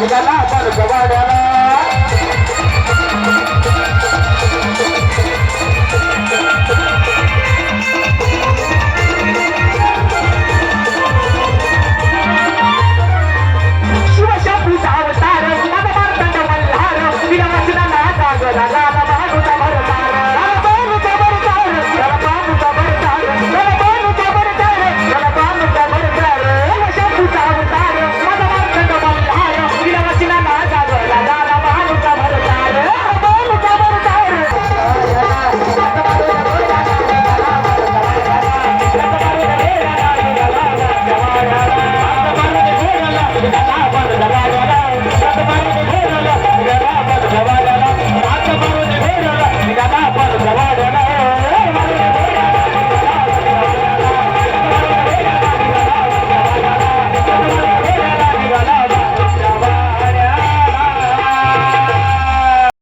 निघाला आपण गवाड्याला. शिवशापूचा अवतार नवमार्थ मल्हार विराजनाला जागला